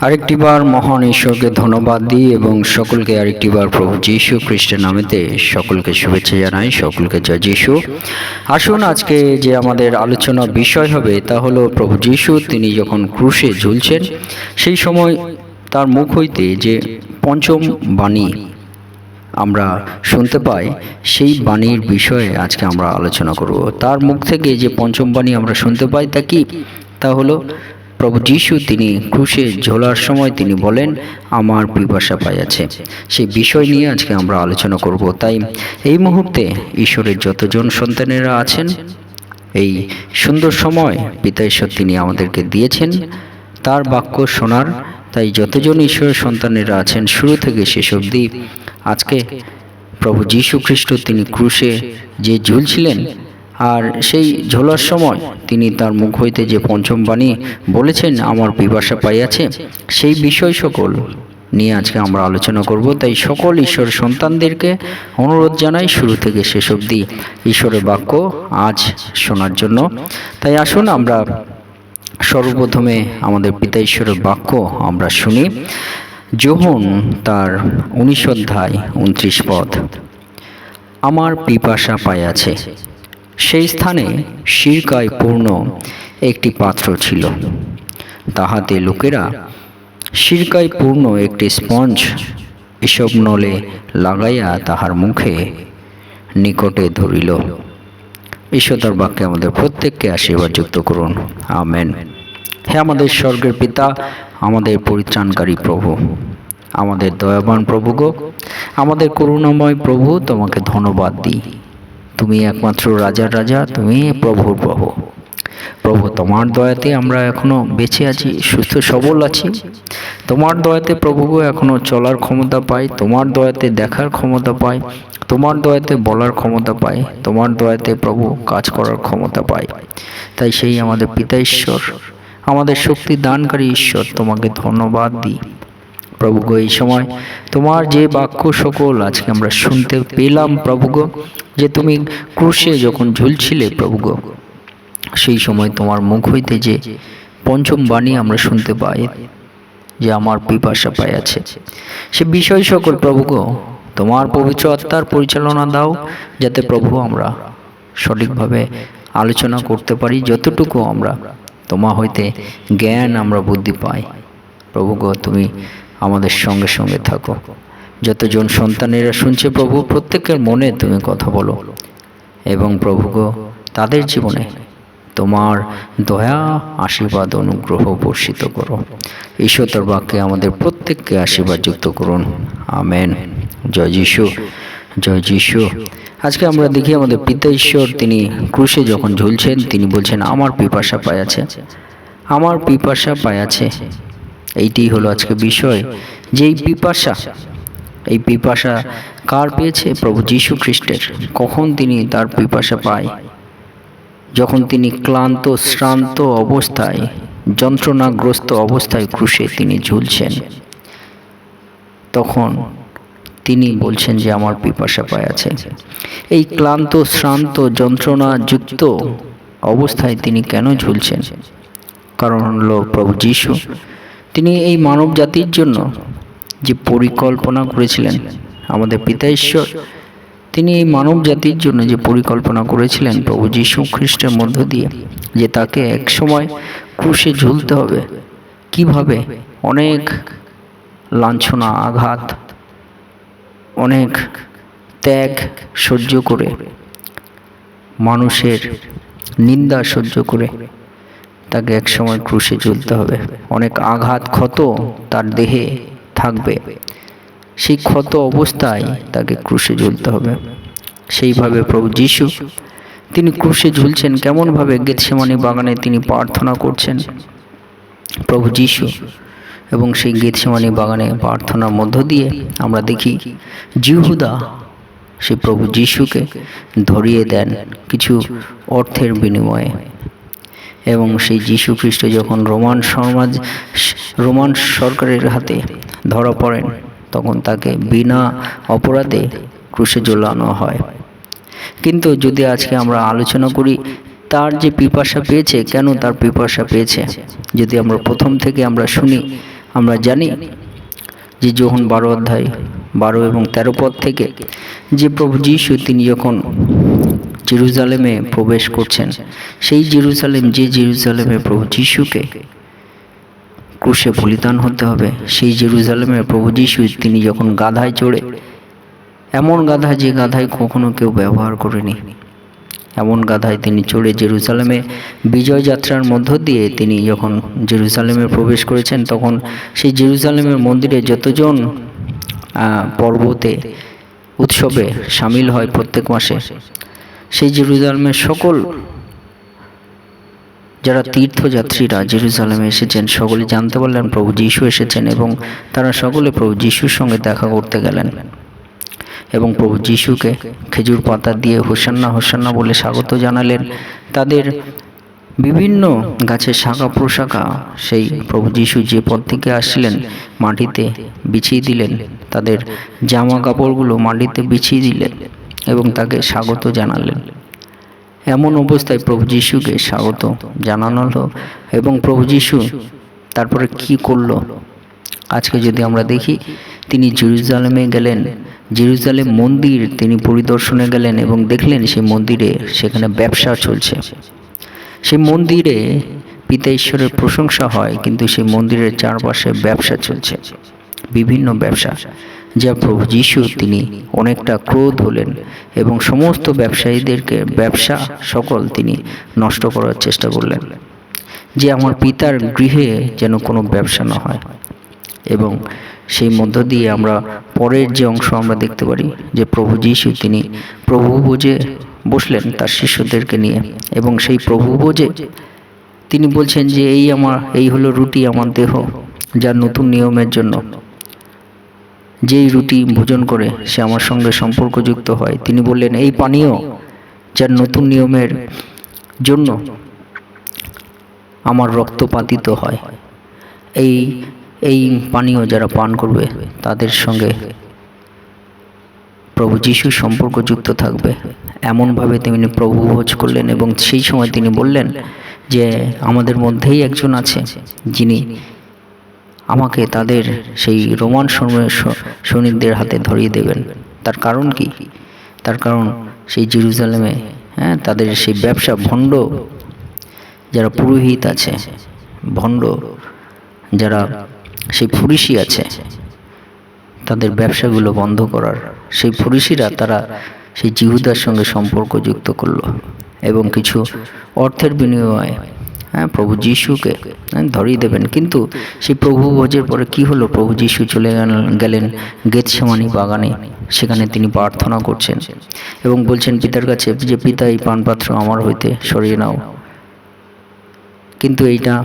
আরেকটিবার মহান ঈশ্বরকে ধন্যবাদ দিই এবং সকলকে আরেকটিবার প্রভু যীশু খ্রিস্টের নামেতে সকলকে শুভেচ্ছা জানাই, সকলকে জয় যীশু। আসুন আজকে যে আমাদের আলোচনা বিষয় হবে তা হলো প্রভু যীশু তিনি যখন ক্রুশে ঝুলছেন, সেই সময় তার মুখ হইতে যে পঞ্চম বাণী আমরা শুনতে পাই, সেই বাণীর বিষয়ে আজকে আমরা আলোচনা করব। তার মুখ থেকে যে পঞ্চম বাণী আমরা শুনতে পাই তা কি? তা হলো প্রভু যীশু তিনি ক্রুশে ঝোলার সময় তিনি বলেন, আমার পিপাসা পাইয়াছে সেই বিষয় নিয়ে আজকে আমরা আলোচনা করব। তাই এই মুহূর্তে ঈশ্বরের যতজন সন্তানেরা আছেন, এই সুন্দর সময় পিতা ঈশ্বর তিনি আমাদেরকে দিয়েছেন। তার বাক্য শোনার, তাই যতজন ঈশ্বরের সন্তানেরা আছেন, শুরু থেকে শেষ অবধি আজকে প্রভু যীশু খ্রিস্ট তিনি ক্রুশে যে ঝুলছিলেন আর সেই ঝোলার সময় তিনি তার মুখ হইতে যে পঞ্চম বাণী বলেছেন, আমার পিপাসা পাইয়াছে, সেই বিষয় সকল নিয়ে আজকে আমরা আলোচনা করব। তাই সকল ঈশ্বর সন্তানদেরকে অনুরোধ জানাই, শুরু থেকে শেষ অবধি ঈশ্বরের বাক্য আজ শোনার জন্য। তাই আসুন আমরা সর্বপ্রথমে আমাদের পিতা ঈশ্বরের বাক্য আমরা শুনি। যোহন তার উনিশ অধ্যায় উনত্রিশ পদ। আমার পিপাসা পাইয়াছে সেই স্থানে শিরকায় পূর্ণ একটি পাত্র ছিল। তাহাতে লোকেরা শিরকায় পূর্ণ একটি স্পঞ্জ এসব নলে লাগাইয়া তাহার মুখে নিকটে ধরিল। ঈশ্বর বাক্যে আমাদের প্রত্যেককে আশীর্বাদ যুক্ত করুন। আমেন। হে আমাদের স্বর্গের পিতা আমাদের পরিত্রাণকারী প্রভু। আমাদের দয়াবান প্রভু গো। আমাদের করুণাময় প্রভু তোমাকে ধন্যবাদ দিই। তুমি একমাত্র রাজার রাজা, তুমি প্রভুর প্রভু। প্রভু, তোমার দয়াতে আমরা এখনও বেঁচে আছি, সুস্থ, সবল আছি। তোমার দয়াতে প্রভু গো এখনও চলার ক্ষমতা পাই, তোমার দয়াতে দেখার ক্ষমতা পাই, তোমার দয়াতে বলার ক্ষমতা পাই, তোমার দয়াতে প্রভু কাজ করার ক্ষমতা পাই। তাই সেই আমাদের পিতা ঈশ্বর, আমাদের শক্তি দানকারী ঈশ্বর, তোমাকে ধন্যবাদ দিই। প্রভু গো, এই সময় তোমার যে বাক্য সকল আজকে আমরা শুনতে পেলাম প্রভু গো, যে তুমি ক্রুশে যখন ঝুলছিলে প্রভু গো, সেই সময় তোমার মুখ হইতে যে পঞ্চম বাণী আমরা শুনতে পাই, যে আমার পিপাসা পাইয়াছে সে বিষয় সকল প্রভু গো, তোমার পবিত্র আত্মার পরিচালনা দাও, যাতে প্রভু আমরা সঠিকভাবে আলোচনা করতে পারি, যতটুকু আমরা তোমা হইতে জ্ঞান আমরা বুদ্ধি পাই। প্রভু গো, তুমি আমাদের সঙ্গে সঙ্গে থাকো। যতজন সন্তানেরা শুনছে, প্রভু, প্রত্যেকের মনে তুমি কথা বলো। এবং প্রভু গো, তাদের জীবনে তোমার দয়া, আশীর্বাদ, অনুগ্রহ বর্ষিত করো। ঈশ্বর বাক্যে আমাদের প্রত্যেককে আশীর্বাদ যুক্ত করুন। আমেন। জয় যিশু। জয় যিশু। আজকে আমরা দেখি আমাদের পিতা ঈশ্বর, তিনি ক্রুশে যখন ঝুলছেন, তিনি বলছেন, আমার পিপাসা পায়াছে আমার পিপাসা পায়াছে এইটি হলো আজকে বিষয়। যে এই পিপাসা এই পিপাসা কার পেয়েছে? প্রভু যীশু খ্রিস্টের। কখন তিনি তার পিপাসা পায়? যখন তিনি ক্লান্ত, শ্রান্ত অবস্থায়, যন্ত্রণাগ্রস্ত অবস্থায় ক্রুশে তিনি ঝুলছেন, তখন তিনি বলছেন যে আমার পিপাসা পায় আছে। এই ক্লান্ত, শ্রান্ত, যন্ত্রণাযুক্ত অবস্থায় তিনি কেন ঝুলছেন? কারণ হলো প্রভু যীশু তিনি এই মানব জাতির জন্য যে পরিকল্পনা করেছিলেন, আমাদের পিতা ঈশ্বর, তিনি এই মানব জাতির জন্য যে পরিকল্পনা করেছিলেন প্রভু যীশু খ্রিস্টের মধ্য দিয়ে, যে তাকে এক সময় ক্রুশে ঝুলতে হবে। কীভাবে? অনেক লাঞ্ছনা, আঘাত, অনেক ত্যাগ সহ্য করে, মানুষের নিন্দা সহ্য করে। তাকে এক সময় ক্রুশে ঝুলতে হবে। অনেক আঘাত ক্ষত তার দেহে থাকবে। সেই ক্ষত অবস্থায় তাকে ক্রুশে ঝুলতে হবে। সেইভাবে প্রভু যিশু, তিনি ক্রুশে ঝুলছেন কেমনভাবে গেতসেমানি বাগানে তিনি প্রার্থনা করছেন? প্রভু যিশু এবং সেই গেতসেমানি বাগানে প্রার্থনার মধ্য দিয়ে আমরা দেখি জিহুদা সেই প্রভু যিশুকে ধরিয়ে দেন কিছু অর্থের বিনিময়ে। এবং সেই যীশু খ্রিস্ট যখন রোমান সমাজ, রোমান সরকারের হাতে ধরা পড়েন, তখন তাকে বিনা অপরাধে ক্রুশে ঝোলানো হয়। কিন্তু যদি আজকে আমরা আলোচনা করি, তার যে পিপাসা পেয়েছে, কেন তার পিপাসা পেয়েছে? যদি আমরা প্রথম থেকে আমরা শুনি, আমরা জানি যে যখন বারো অধ্যায়, বারো এবং তেরো পদ থেকে যে প্রভু যিশু, তিনি যখন জেরুজালেমে প্রবেশ করছেন। সেই জেরুজালেম, যে জেরুজালেমে প্রভু যিশুকে ক্রুশে বলিদান হতে হবে, সেই জেরুজালেমে প্রভু যিশু তিনি যখন গাধায় চড়ে, এমন গাধা যে গাধায় কখনো কেউ ব্যবহার করেনি। এমন গাধায় তিনি চড়ে জেরুজালেমে বিজয় যাত্রার মধ্য দিয়ে তিনি যখন জেরুজালেমে প্রবেশ করেছেন, তখন সেই জেরুজালেমের মন্দিরে যতজন পর্বতে, উৎসবে সামিল হয় প্রত্যেক মাসে সেই জেরুজালেমের সকল যারা তীর্থযাত্রীরা জেরুজালেমে এসেছেন সকলে জানতে পারলেন প্রভু যিশু এসেছেন এবং তারা সকলে প্রভু যিশুর সঙ্গে দেখা করতে গেলেন। এবং প্রভু যিশুকে খেজুর পাতা দিয়ে হোসান্না হোসান্না বলে স্বাগত জানালেন। তাদের বিভিন্ন গাছের শাখা প্রশাখা সেই প্রভু যিশু যে পথ থেকে আসলেন মাটিতে বিছিয়ে দিলেন। তাদের জামা কাপড়গুলো মাটিতে বিছিয়ে দিলেন। এবং তাকে স্বাগত জানালেন। এমন অবস্থায় প্রভু যিশুকে স্বাগত জানানো হলো এবং প্রভু যিশু তারপরে কি করল? আজকে যদি আমরা দেখি, তিনি জেরুজালেমে গেলেন। জেরুজালেম মন্দির তিনি পরিদর্শনে গেলেন এবং দেখলেন সেই মন্দিরে সেখানে ব্যবসা চলছে। সেই মন্দিরে পিতা ঈশ্বরের প্রশংসা হয়, কিন্তু সেই মন্দিরের চারপাশে ব্যবসা চলছে। বিভিন্ন ব্যবসা। যা প্রভু যিশু তিনি অনেকটা ক্রোধ হলেন এবং সমস্ত ব্যবসায়ীদেরকে, ব্যবসা সকল তিনি নষ্ট করার চেষ্টা করলেন, যে আমার পিতার গৃহে যেন কোনো ব্যবসা না হয়। এবং সেই মধ্য দিয়ে আমরা পরের যে অংশ আমরা দেখতে পারি, যে প্রভু যিশু তিনি প্রভু বোঝে বসলেন তার শিষ্যদেরকে নিয়ে এবং সেই প্রভু বোঝে তিনি বলছেন যে এই আমার, এই হলো রুটি আমার দেহ, যা নতুন নিয়মের জন্য। যেই রুটি ভোজন করে সে আমার সঙ্গে সম্পর্কযুক্ত হয়। তিনি বললেন, এই পানীয় যার নতুন নিয়মের জন্য আমার রক্তপাতিত হয়, এই এই পানীয় যারা পান করবে, তাদের সঙ্গে প্রভু যিশু সম্পর্কযুক্ত থাকবে। এমনভাবে তিনি প্রভু ভোজ করলেন এবং সেই সময় তিনি বললেন যে, আমাদের মধ্যেই একজন আছে যিনি আমাকে তাদের সেই রোমান সৈনিকদের হাতে ধরিয়ে দেবেন। তার কারণ কি? তার কারণ সেই জেরুজালেমে হ্যাঁ তাদের সেই ব্যবসা ভণ্ড যারা পুরোহিত আছে, ভণ্ড যারা সেই ফুরিসি আছে, তাদের ব্যবসাগুলো বন্ধ করার। সেই ফুরিসিরা তারা সেই জিহুদার সঙ্গে সম্পর্ক যুক্ত করল এবং কিছু অর্থের বিনিময়ে হ্যাঁ প্রভু যিশুকে হ্যাঁ, ধরিয়ে দেবেন। কিন্তু সেই প্রভু ভোজের পরে কি হলো? প্রভু যিশু চলে গেল- গেলেন গেতসেমানি বাগানে। সেখানে তিনি প্রার্থনা করছেন এবং বলছেন পিতার কাছে যে পিতা এই পানপাত্র আমার হইতে সরিয়ে নাও। কিন্তু এইটা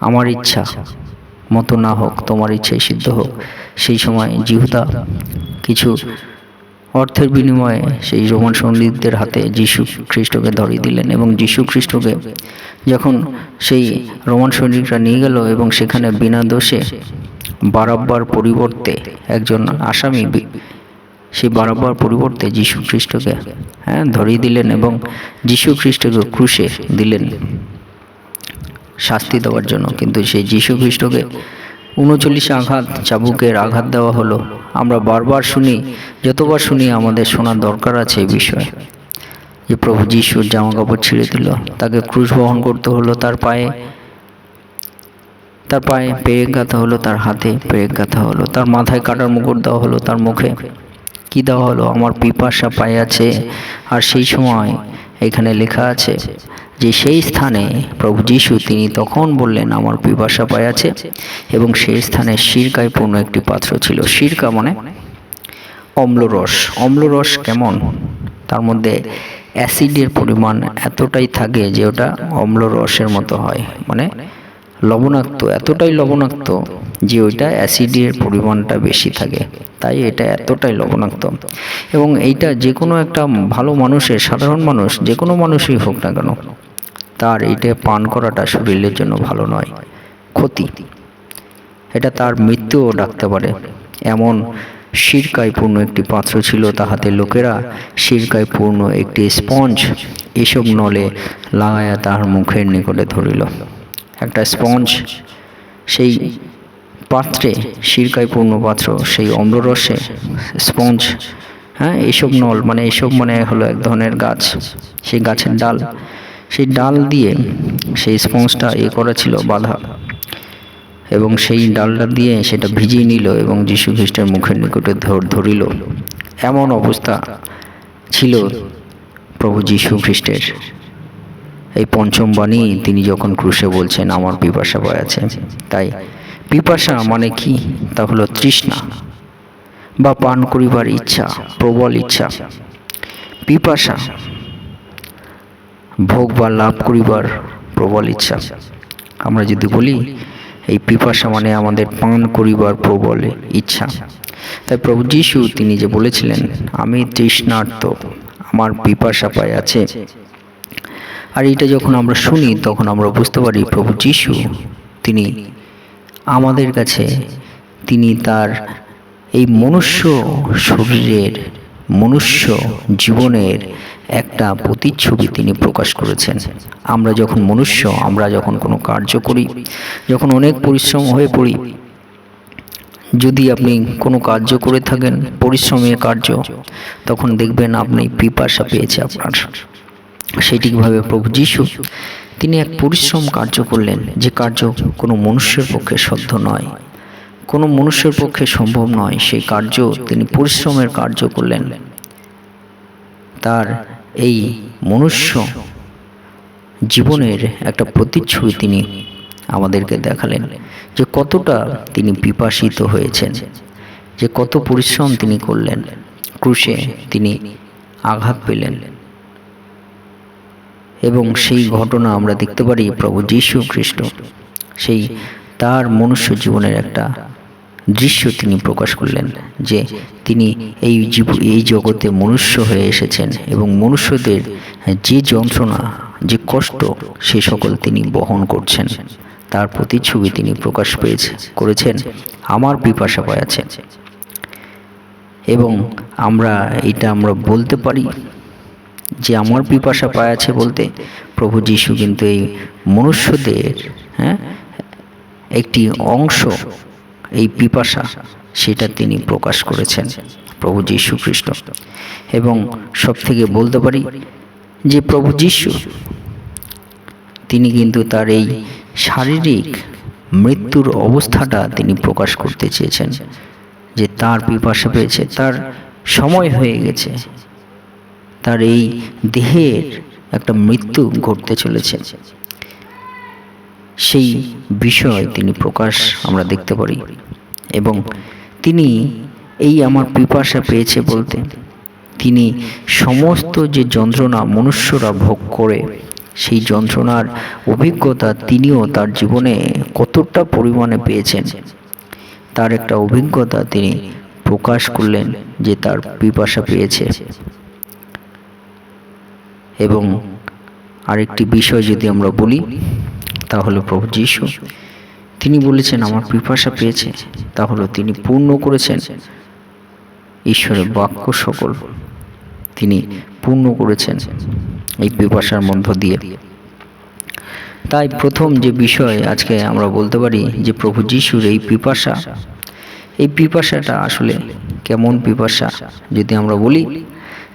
আমার ইচ্ছা মতো না হোক তোমার ইচ্ছাই সিদ্ধ হোক। সেই সময় জিহুদা কিছু অর্থের বিনিময়ে সেই রোমান সৈনিকদের হাতে যিশু খ্রিস্টকে ধরিয়ে দিলেন এবং যিশু খ্রিস্টকে যখন সেই রোমান সৈনিকরা নিয়ে গেল এবং সেখানে বিনা দোষে বারাব্বার পরিবর্তে একজন আসামি সেই বারাব্বার পরিবর্তে যিশু খ্রিস্টকে হ্যাঁ ধরিয়ে দিলেন এবং যিশু খ্রিস্টকে ক্রুশে দিলেন শাস্তি দেওয়ার জন্য। কিন্তু সেই যীশু খ্রিস্টকে উনচল্লিশ আঘাত চাবুকের আঘাত দেওয়া হলো। আমরা বারবার শুনি, যতবার শুনি আমাদের শোনার দরকার আছে এই বিষয়ে। যে প্রভু যিশুর জামা কাপড় ছিঁড়ে দিল, তাকে ক্রুশ বহন করতে হলো তার পায়ে। তার পায়ে পেরেক গাঁথা হলো তার হাতে পেরেক গাঁথা হলো। তার মাথায় কাটার মুকুট দেওয়া হলো তার মুখে। কি দেওয়া হলো? আমার পিপাসা পায়ে আছে। আর সেই সময় এখানে লেখা আছে যে সেই স্থানে প্রভু যিশু, তিনি তখন বললেন, আমার পিপাসা পায়ে আছে। এবং সেই স্থানে শিরকায় পূর্ণ একটি পাত্র ছিল। শিরকা মানে অম্লরস। অম্লরস কেমন? তার মধ্যে অ্যাসিডের পরিমাণ এতটাই থাকে যে ওটা অম্লরসের মতো হয়। মানে লবণাক্ত, এতটাই লবণাক্ত যে ওইটা অ্যাসিডের পরিমাণটা বেশি থাকে। তাই এটা এতটাই লবণাক্ত। এবং এইটা যে কোনো একটা ভালো মানুষের, সাধারণ মানুষ, যে কোনো মানুষই হোক না কেন তার এইটা পান করাটা শরীরের জন্য ভালো নয়, ক্ষতি। এটা তার মৃত্যুও ডাকতে পারে। এমন শিরকায় পূর্ণ একটি পাত্র ছিল তাহাতে লোকেরা শিরকায় পূর্ণ একটি স্পঞ্জ এসব নলে লাগাইয়া তাহার মুখের নিকটে ধরিল। একটা স্পঞ্জ, সেই পাত্রে শিরকায় পূর্ণ পাত্র, সেই অম্ররসে স্পঞ্জ হ্যাঁ এসব নল মানে এসব মানে হলো এক ধরনের গাছ, সেই গাছের ডাল। সেই ডাল দিয়ে সেই স্পঞ্জটা এ করা ছিল বাঁধা। এবং সেই ডালটা দিয়ে সেটা ভিজিয়ে নিল এবং যীশু খ্রিস্টের মুখের নিকটে ধর ধরিল। এমন অবস্থা ছিল প্রভু যীশু খ্রিস্টের। এই পঞ্চম বাণী তিনি যখন ক্রুশে বলছেন, আমার পিপাসা আছে। তাই পিপাসা মানে কি? তা হলো তৃষ্ণা বা পান করিবার ইচ্ছা, প্রবল ইচ্ছা। পিপাসা ভোগ বা লাভ করিবার প্রবল ইচ্ছা। আমরা যদি বলি, এই পিপাসা মানে আমাদের পান করিবার প্রবল ইচ্ছা। তাই প্রভু যিশু তিনি যে বলেছিলেন, আমি তৃষ্ণার্ত, আমার পিপাসা পায় আছে। আর এটা যখন আমরা শুনি, তখন আমরা বুঝতে পারি প্রভু যিশু তিনি আমাদের কাছে, তিনি তার এই মনুষ্য শরীরের, মনুষ্য জীবনের একটা প্রতিচ্ছবি তিনি প্রকাশ করেছেন। আমরা যখন মনুষ্য, আমরা যখন কোনো কার্য করি, যখন অনেক পরিশ্রম হয়ে পড়ি, যদি আপনি কোনো কার্য করে থাকেন, পরিশ্রমের কার্য, তখন দেখবেন আপনি পিপাসা পেয়েছে আপনার। সেটিভাবে প্রভু যিশু, তিনি এক পরিশ্রম কার্য করলেন, যে কার্য কোনো মনুষ্যের পক্ষে সাধ্য নয়। কোনো মনুষ্যের পক্ষে সম্ভব নয়, সেই কার্য তিনি পরিশ্রমের কার্য করলেন। তার এই মনুষ্য জীবনের একটা প্রতিচ্ছবি তিনি আমাদেরকে দেখালেন, যে কতটা তিনি পিপাসিত হয়েছেন, যে কত পরিশ্রম তিনি করলেন, ক্রুশে তিনি আঘাত পেলেন। এবং সেই ঘটনা আমরা দেখতে পারি প্রভু যীশু খ্রিস্ট, সেই তার মনুষ্য জীবনের একটা দৃশ্য তিনি প্রকাশ করলেন যে তিনি এই জীব এই জগতে মনুষ্য হয়ে এসেছেন এবং মনুষ্যদের যে যন্ত্রণা, যে কষ্ট, সে সকল তিনি বহন করছেন। তার প্রতিচ্ছবি তিনি প্রকাশ পেয়েছে করেছেন, আমার পিপাসা আছে। এবং আমরা এটা আমরা বলতে পারি যে আমার পিপাসা পায় আছে বলতে প্রভু যিশু কিন্তু এই মনুষ্যদের হ্যাঁ একটি অংশ এই পিপাসা সেটা তিনি প্রকাশ করেছেন প্রভু যীশু খ্রিস্ট। এবং সব থেকে বলতে পারি যে প্রভু যীশু, তিনি কিন্তু তার এই শারীরিক মৃত্যুর অবস্থাটা তিনি প্রকাশ করতে চেয়েছেন, যে তার পিপাসা পেয়েছে, তার সময় হয়ে গেছে, তার এই দেহের একটা মৃত্যু ঘটতে চলেছে। সেই বিষয় তিনি প্রকাশ আমরা দেখতে পারি। এবং তিনি এই আমার পিপাসা পেয়েছে বলতে, তিনি সমস্ত যে যন্ত্রণা মনুষ্যরা ভোগ করে, সেই যন্ত্রণার অভিজ্ঞতা তিনিও তার জীবনে কতটা পরিমাণে পেয়েছেন, তার একটা অভিজ্ঞতা তিনি প্রকাশ করলেন যে তার পিপাসা পেয়েছে। এবং আরেকটি বিষয় যদি আমরা বলি তাহলে প্রভু যিশু। তিনি বলেছেন, আমার পিপাসা পেয়েছে। তাহলে তিনি পূর্ণ করেছেন ঈশ্বরের বাক্য সকল। তিনি পূর্ণ করেছেন এই পিপাসার মধ্য দিয়ে। তাই প্রথম যে বিষয় আজকে আমরা বলতে পারি যে প্রভু যিশুর এই পিপাসা, এই পিপাসাটা আসলে কেমন পিপাসা? যদি আমরা বলি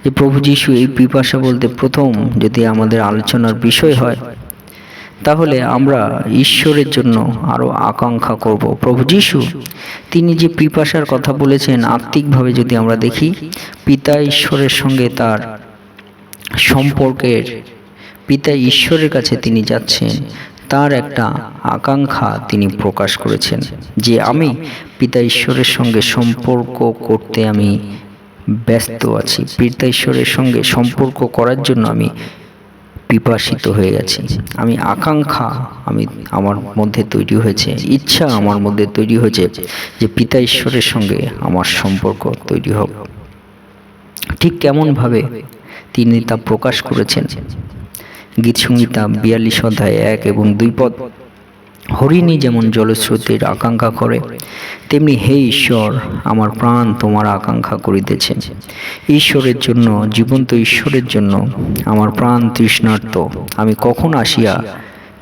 যে প্রভু যিশু এই পিপাসা বলতে প্রথম যদি আমাদের আলোচনার বিষয় হয় তাহলে আমরা ঈশ্বরের জন্য আরও আকাঙ্ক্ষা করব। প্রভু যিশু, তিনি যে পিপাসার কথা বলেছেন, আত্মিকভাবে যদি আমরা দেখি, পিতা ঈশ্বরের সঙ্গে তার সম্পর্কের, পিতা ঈশ্বরের কাছে তিনি যাচ্ছেন, তার একটা আকাঙ্ক্ষা তিনি প্রকাশ করেছেন, যে আমি পিতা ঈশ্বরের সঙ্গে সম্পর্ক করতে আমি ব্যস্ত আছি। পিতা ঈশ্বরের সঙ্গে সম্পর্ক করার জন্য আমি পিপাসিত হয়ে গেছে। আমি আকাঙ্ক্ষা আমি আমার মধ্যে তৈরি হয়েছে। ইচ্ছা আমার মধ্যে তৈরি হয়েছে যে পিতা ঈশ্বরের সঙ্গে আমার সম্পর্ক তৈরি হোক। ঠিক কেমনভাবে তিনি তা প্রকাশ করেছেন? গীতসংহিতা বিয়াল্লিশ অধ্যায় এক এবং দুই পদ হরিণী যেমন জলস্রোতের আকাঙ্ক্ষা করে, তেমনি হে ঈশ্বর, আমার প্রাণ তোমার আকাঙ্ক্ষা করিতেছে। ঈশ্বরের জন্য, জীবন্ত ঈশ্বরের জন্য আমার প্রাণ তৃষ্ণার্ত, আমি কখন আসিয়া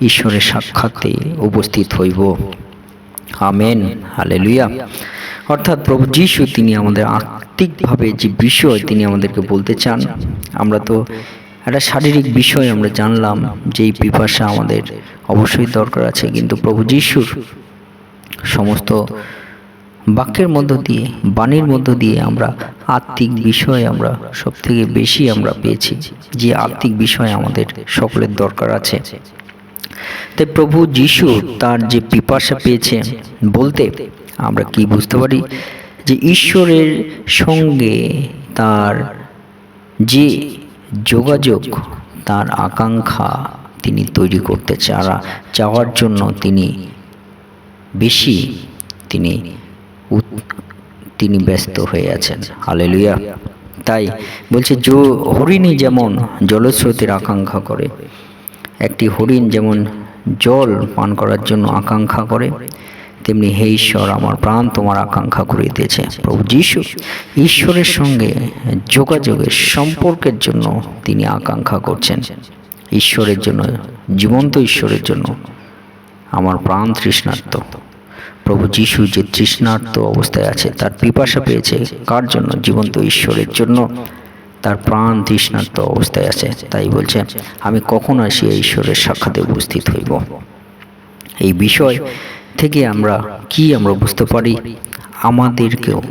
ঈশ্বরের সাক্ষাতে উপস্থিত হইব? Amen, hallelujah. অর্থাৎ প্রভু যিশু, তিনি আমাদের আত্মিকভাবে যে বিষয় তিনি আমাদেরকে বলতে চান, আমরা তো একটা শারীরিক বিষয় আমরা জানলাম যে এই পিপাসা আমাদের অবশ্যই দরকার আছে। কিন্তু প্রভু যিশুর সমস্ত বাক্যের মধ্য দিয়ে, বাণীর মধ্য দিয়ে আমরা আত্মিক বিষয় আমরা সব থেকে বেশি আমরা পেয়েছি, যে আত্মিক বিষয় আমাদের সকলের দরকার আছে। তাই প্রভু যিশু তার যে পিপাসা পেয়েছে বলতে আমরা কি বুঝতে পারি? যে ঈশ্বরের সঙ্গে তার যে যোগাযোগ, তার আকাঙ্ক্ষা তিনি তৈরি করতে চারা, চাওয়ার জন্য তিনি বেশি তিনি তিনি ব্যস্ত হয়ে আছেন। হালেলুয়া। তাই বলছে, জো হরিণী যেমন জলস্রোতের আকাঙ্ক্ষা করে, একটি হরিণ যেমন জল পান করার জন্য আকাঙ্ক্ষা করে তেমনি হে ঈশ্বর, আমার প্রাণ তোমার আকাঙ্ক্ষা করে দিয়েছে। প্রভু যিশু ঈশ্বরের সঙ্গে যোগাযোগের সম্পর্কের জন্য তিনি আকাঙ্ক্ষা করছেন। ঈশ্বরের জন্য, জীবন্ত ঈশ্বরের জন্য আমার প্রাণ তৃষ্ণার্ত। প্রভু যিশু যে তৃষ্ণার্ত অবস্থায় আছে, তার পিপাসা পেয়েছে, কার জন্য? জীবন্ত ঈশ্বরের জন্য তার প্রাণ তৃষ্ণার্ত অবস্থায় আছে। তাই বলছে, আমি কখন আসি ঈশ্বরের সাক্ষাতে উপস্থিত হইব? এই বিষয় থেকে আমরা কি আমরা বুঝতে পারি? আমাদেরকেও।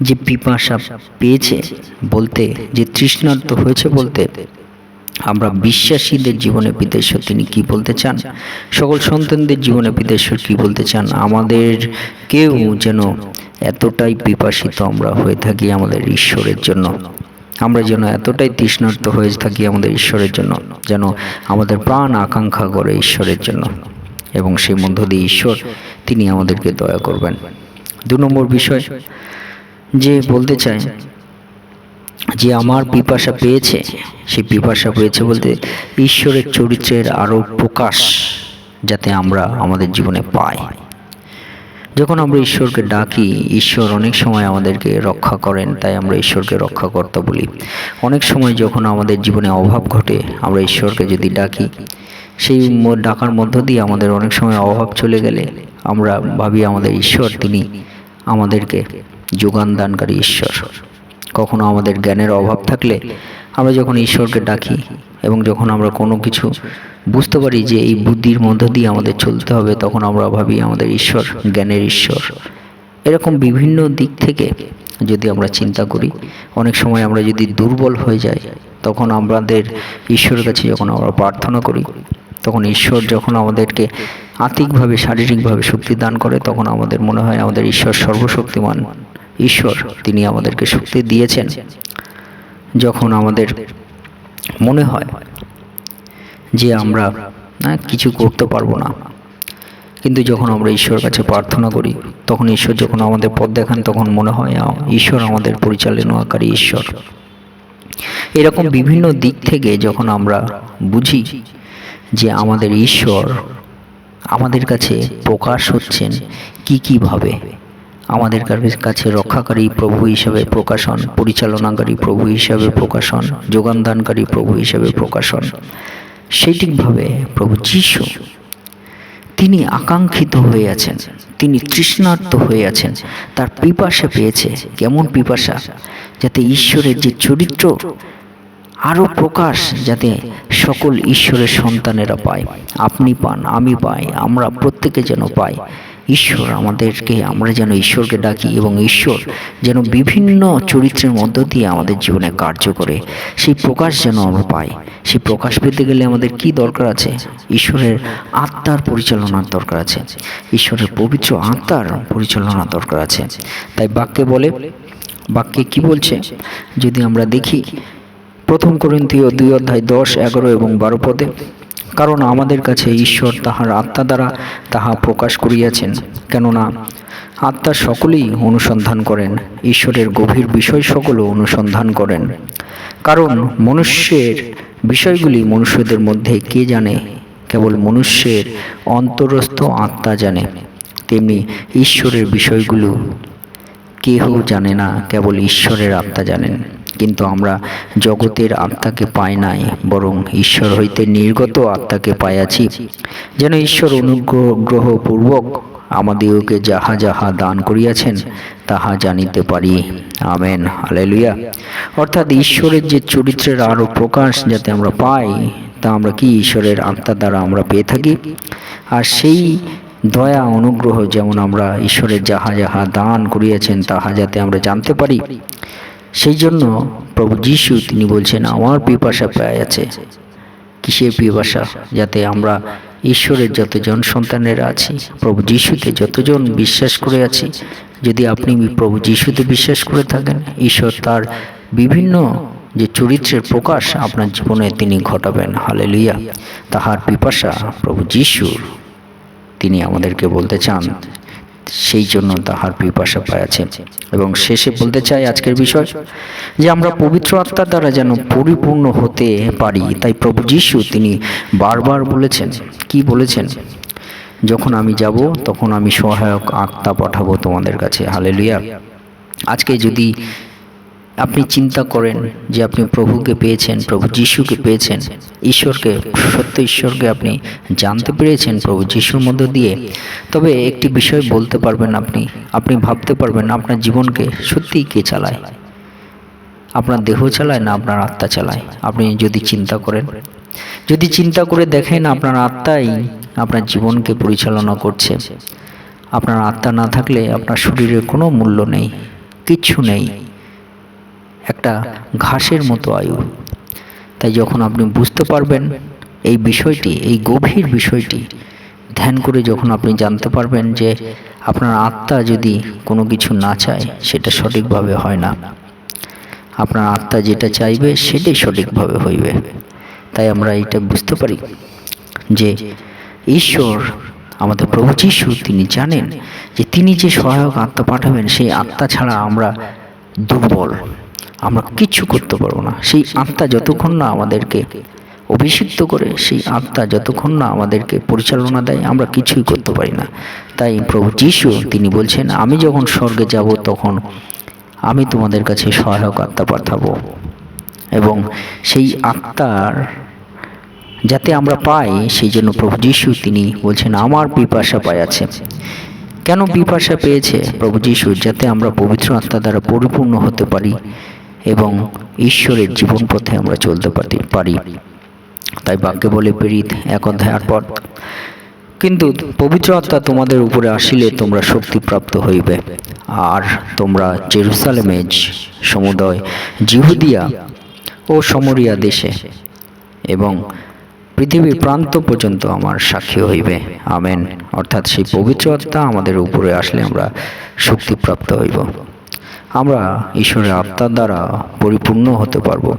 যে পিপাসা পেয়েছে বলতে, যে তৃষ্ণার্ত হয়েছে বলতে, আমরা বিশ্বাসীদের জীবনে বিদেশ্বর তিনি কি বলতে চান? সকল সন্তানদের জীবনে বিদেশ্বর কি বলতে চান? আমাদের কেউ যেন এতটাই পিপাসিত আমরা হয়ে থাকি আমাদের ঈশ্বরের জন্য। আমরা যেন এতটাই তৃষ্ণার্ত হয়ে থাকি আমাদের ঈশ্বরের জন্য, যেন আমাদের প্রাণ আকাঙ্ক্ষা করে ঈশ্বরের জন্য। এবং সেই মধ্য দিয়ে ঈশ্বর, তিনি আমাদেরকে দয়া করবেন। দু নম্বর বিষয় যে বলতে চায় যে আমার পিপাসা পেয়েছে সেই পিপাসা পেয়েছে বলতে ঈশ্বরের চরিত্রের আরও প্রকাশ যাতে আমরা আমাদের জীবনে পাই। যখন আমরা ঈশ্বরকে ডাকি, ঈশ্বর অনেক সময় আমাদেরকে রক্ষা করেন, তাই আমরা ঈশ্বরকে রক্ষাকর্তা বলি। অনেক সময় যখন আমাদের জীবনে অভাব ঘটে, আমরা ঈশ্বরকে যদি ডাকি সেই ডাকার মধ্য দিয়ে আমাদের অনেক সময় অভাব চলে গেলে আমরা ভাবি আমাদের ঈশ্বর তিনি আমাদেরকে যোগান দানকারী ঈশ্বর। কখনো আমাদের জ্ঞানের অভাব থাকলে আমরা যখন ঈশ্বরকে ডাকি এবং যখন আমরা কোনো কিছু বুঝতে পারি যে এই বুদ্ধির মধ্য দিয়ে আমাদের চলতে হবে তখন আমরা ভাবি আমাদের ঈশ্বর জ্ঞানের ঈশ্বর। এরকম বিভিন্ন দিক থেকে যদি আমরা চিন্তা করি অনেক সময় আমরা যদি দুর্বল হয়ে যাই তখন আমাদের ঈশ্বরের কাছে যখন আমরা প্রার্থনা করি তখন ঈশ্বর যখন আমাদেরকে আত্মিকভাবে, শারীরিকভাবে শক্তি দান করে, তখন আমাদের মনে হয় আমাদের ঈশ্বর সর্বশক্তিমান ঈশ্বর। তিনি আমাদেরকে শক্তি দিয়েছেন। যখন আমাদের মনে হয় যে আমরা কিছু করতে পারব না, কিন্তু যখন আমরা ঈশ্বরের কাছে প্রার্থনা করি, তখন ঈশ্বর যখন আমাদের পথ দেখান, তখন মনে হয় ঈশ্বর আমাদের পরিচালনাকারী ঈশ্বর। এরকম বিভিন্ন দিক থেকে যখন আমরা বুঝি যে আমাদের ঈশ্বর আমাদের কাছে প্রকাশ হচ্ছেন, কি কীভাবে আমাদের কাছে রক্ষাকারী প্রভু হিসাবে প্রকাশন, পরিচালনাকারী প্রভু হিসাবে প্রকাশন, যোগানদানকারী প্রভু হিসাবে প্রকাশন। সেইটিকভাবে প্রভু যিশু, তিনি আকাঙ্ক্ষিত হয়ে আছেন, তিনি তৃষ্ণার্ত হয়ে আছেন, তার পিপাসা পেয়েছে। কেমন পিপাসা? যাতে ঈশ্বরের যে চরিত্র আরও প্রকাশ যাতে সকল ঈশ্বরের সন্তানেরা পায়। আপনি পান, আমি পাই, আমরা প্রত্যেকে যেন পাই। ঈশ্বর আমাদেরকে, আমরা যেন ঈশ্বরকে ডাকি এবং ঈশ্বর যেন বিভিন্ন চরিত্রের মধ্য দিয়ে আমাদের জীবনে কার্য করে। সেই প্রকাশ যেন আমরা পাই। সেই প্রকাশ পেতে গেলে আমাদের কি দরকার আছে? ঈশ্বরের আত্মার পরিচালনার দরকার আছে। ঈশ্বরের পবিত্র আত্মার পরিচালনার দরকার আছে। তাই বাক্যে বলে, বাক্যে কি বলছে? যদি আমরা দেখি প্রথম করিন্থীয় দুই অধ্যায় দশ, এগারো এবং বারো পদে, কারণ আমাদের কাছে ঈশ্বর তাহার আত্মা দ্বারা তাহা প্রকাশ করিয়াছেন, কেননা আত্মা সকলেই অনুসন্ধান করেন, ঈশ্বরের গভীর বিষয় সকলও অনুসন্ধান করেন। কারণ মনুষ্যের বিষয়গুলি মনুষ্যদের মধ্যে কে জানে? কেবল মনুষ্যের অন্তরস্থ আত্মা জানে। তেমনি ঈশ্বরের বিষয়গুলো কেহ জানে না, কেবল ঈশ্বরের আত্মা জানেন। কিন্তু আমরা জগতের আত্মাকে পাই নাই, বরং ঈশ্বর হইতে নির্গত আত্মাকে পাইয়াছি। যেন ঈশ্বর অনুগ্রহ পূর্বক আমাদিওকে যাহা যাহা দান করিয়াছেন, তাহা জানিতে পারি। আমেন। হালেলুয়া। অর্থাৎ ঈশ্বরের যে চরিত্রের আরও প্রকাশ যাতে আমরা পাই, তা আমরা কি ঈশ্বরের আত্মার দ্বারা আমরা পেয়ে থাকি? আর সেই দয়া, অনুগ্রহ যেমন আমরা ঈশ্বরের যাহা যাহা দান করিয়াছেন, তাহা যাতে আমরা জানতে পারি। সেই জন্য প্রভু যিশু তিনি বলছেন, আমার পিপাসা পায় আছে। কিসের পিপাসা যাতে আমরা ঈশ্বরের যতজন সন্তানেরা আছি, প্রভু যিশুতে যতজন বিশ্বাস করে আছি, যদি আপনি প্রভু যিশুতে বিশ্বাস করে থাকেন, ঈশ্বর তার বিভিন্ন যে চরিত্রের প্রকাশ আপনার জীবনে তিনি ঘটাবেন। হালে লুইয়া তাহার পিপাসা প্রভু যিশুর। তিনি আমাদেরকে বলতে চান সেই জন্য তাহার পিপাসা পাইয়াছে এবং শেষে বলতে চাই আজকের বিষয় যে আমরা পবিত্র আত্মার দ্বারা যেন পরিপূর্ণ হতে পারি, তাই প্রভু যিশু তিনি বারবার বলেছেন। কি বলেছেন? যখন আমি যাব, তখন আমি সহায়ক আত্মা পাঠাবো তোমাদের কাছে। হালে লিয়া আজকে যদি আপনি চিন্তা করেন যে আপনি প্রভুকে পেয়েছেন, প্রভু যিশুকে পেয়েছেন। ঈশ্বরকে, সত্য ঈশ্বরকে আপনি জানতে পেরেছেন প্রভু যিশুর মধ্য দিয়ে। তবে একটি বিষয় বলতে পারবেন আপনি আপনি ভাবতে পারবেন আপনার জীবনকে সত্যিই কে চালায়? আপনার দেহ চালায় না আপনার আত্মা চালায়? আপনি যদি চিন্তা করেন, যদি চিন্তা করে দেখেন আপনার আত্মাই আপনার জীবনকে পরিচালনা করছে। আপনার আত্মা না থাকলে আপনার শরীরের কোনো মূল্য নেই কিচ্ছু নেই। একটা ঘাসের মতো আয়ু। তাই যখন আপনি বুঝতে পারবেন এই বিষয়টি, এই গভীর বিষয়টি, ধ্যান করে যখন আপনি জানতে পারবেন যে আপনার আত্মা যদি কোনো কিছু না চায়, সেটা সঠিকভাবে হয় না। আপনার আত্মা যেটা চাইবে সেটাই সঠিকভাবে হইবে। তাই আমরা এটা বুঝতে পারি যে ঈশ্বর, আমাদের প্রভু যিশু, তিনি জানেন যে তিনি যে সহায়ক আত্মা পাঠাবেন, সেই আত্মা ছাড়া আমরা দুর্বল। আমরা কিচ্ছু করতে পারব না। সেই আত্মা যতক্ষণ না আমাদেরকে অভিষিক্ত করে, সেই আত্মা যতক্ষণ না আমাদেরকে পরিচালনা দেয়, আমরা কিছুই করতে পারি না। তাই প্রভু যিশু তিনি বলছেন, আমি যখন স্বর্গে যাব, তখন আমি তোমাদের কাছে সহায়ক আত্মা পাঠাবো। এবং সেই আত্মার যাতে আমরা পাই, সেই জন্য প্রভু যিশু তিনি বলছেন, আমার পিপাসা পাইয়াছে কেন পিপাসা পেয়েছে প্রভু যিশু? যাতে আমরা পবিত্র আত্মা দ্বারা পরিপূর্ণ হতে পারি। এবং ঈশ্বরের জীবন পথে আমরা চলতে পারি। তাই বাক্যে বলে প্রেরিত এক অধ্যায়ের পর, কিন্তু পবিত্র আত্মা তোমাদের উপরে আসিলে তোমরা শক্তিপ্রাপ্ত হইবে। আর তোমরা জেরুসালেমে সমুদয় জিহুদিয়া ও সমরিয়া দেশে এবং পৃথিবীর প্রান্ত পর্যন্ত আমার সাক্ষী হইবে। আমেন। অর্থাৎ সেই পবিত্র আত্মা আমাদের উপরে আসলে আমরা শক্তিপ্রাপ্ত হইব। আমরা ঈশ্বরের আত্মার দ্বারা পরিপূর্ণ হতে পারব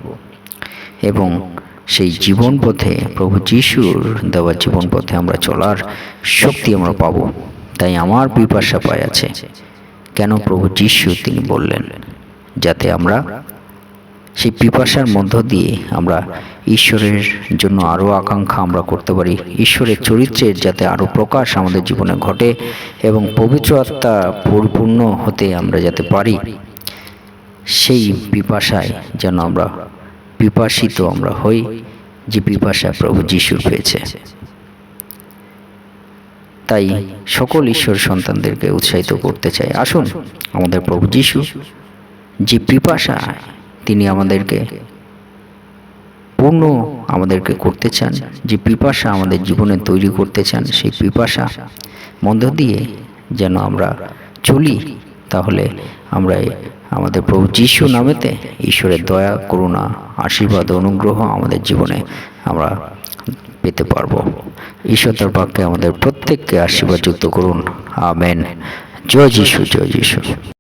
এবং সেই জীবন পথে প্রভু যিশুর দেওয়া জীবন পথে আমরা চলার শক্তি আমরা পাব। তাই আমার পিপাসা পায় আছে। কেন প্রভু যিশু তিনি বললেন, যাতে আমরা সেই পিপাসার মধ্য দিয়ে আমরা ঈশ্বরের জন্য আরও আকাঙ্ক্ষা আমরা করতে পারি। ঈশ্বরের চরিত্রের যাতে আরও প্রকাশ আমাদের জীবনে ঘটে এবং পবিত্র আত্মা পরিপূর্ণ হতে আমরা যাতে পারি। সেই পিপাসায় যেন আমরা পিপাসিত আমরা হই, যে পিপাসা প্রভু যিশুর পেয়েছে। তাই সকল ঈশ্বর সন্তানদেরকে উৎসাহিত করতে চাই। আসুন আমাদের প্রভু যিশু, যে পিপাসা তিনি আমাদেরকে পূর্ণ আমাদেরকে করতে চান, যে পিপাসা আমাদের জীবনে তৈরি করতে চান, সেই পিপাসা মধ্য দিয়ে যেন আমরা চলি। তাহলে আমরা আমাদের প্রভু যিশু নামেতে ঈশ্বরের দয়া, করুণা, আশীর্বাদ, অনুগ্রহ আমাদের জীবনে আমরা পেতে পারব। ঈশ্বর তার বাক্যে আমাদের প্রত্যেককে আশীর্বাদ যুক্ত করুন। আমেন। জয় যিশু জয় যিশু।